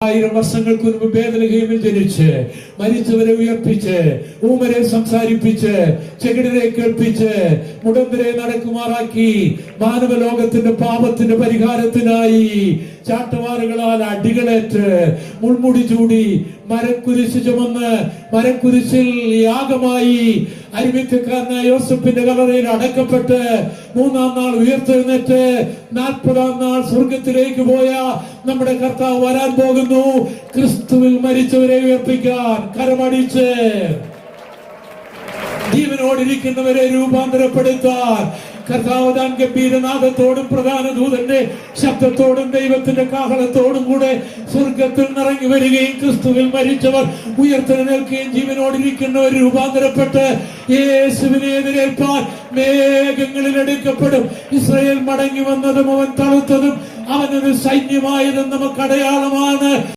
ആയിരം വർഷങ്ങൾക്ക് മുൻപ് ബേദലഹേമിൽ ജനിച്ച് മരിച്ചവരെ ഉയർപ്പിച്ച് ഊമരെ സംസാരിപ്പിച്ച് ചെകിടരെ കേൾപ്പിച്ച് മുടന്തരെ നടക്കുമാറാക്കി മാനവ ലോകത്തിന്റെ പാപത്തിന്റെ പരിഹാരത്തിനായി ചാട്ടുവാറുകളാൽ അടികളേറ്റ് മുൾമുടി ചൂടി മരക്കുരിശ് ചുമന്ന് മരക്കുരിശിൽ യാഗമായി അരിമിക്കക്കാരനായ യോസഫിന്റെ കലറയിൽ അടക്കപ്പെട്ട് മൂന്നാം നാൾ ഉയർത്തെഴുന്നേറ്റ് നാൽപ്പതാം നാൾ സ്വർഗത്തിലേക്ക് പോയ നമ്മുടെ കർത്താവ് വരാൻ പോകുന്നു. ക്രിസ്തുവിൽ മരിച്ചവരെ ഉയർപ്പിക്കാൻ കരമടിച്ച് ജീവനോടിരിക്കുന്നവരെ രൂപാന്തരപ്പെടുത്താൻ കർത്താവ് ഗംഭീരനാഥത്തോടും പ്രധാന ദൂതന്റെ ശബ്ദത്തോടും ദൈവത്തിന്റെ കാഹളത്തോടും കൂടെ സ്വർഗത്തിൽ നിറങ്ങി വരികയും ക്രിസ്തുവിൽ മരിച്ചവർ ഉയർത്തെഴുന്നേൽക്കുകയും ജീവനോടിരിക്കുന്നവർ രൂപാന്തരപ്പെട്ട് യേശുവിനെ എതിരേൽപ്പാൻ മേഘങ്ങളിൽ എടുക്കപ്പെടും. ഇസ്രയേൽ മടങ്ങി വന്നതും അവൻ തളുത്തതും അവനൊരു സൈന്യമായതും നമുക്ക് അടയാളമാണ്.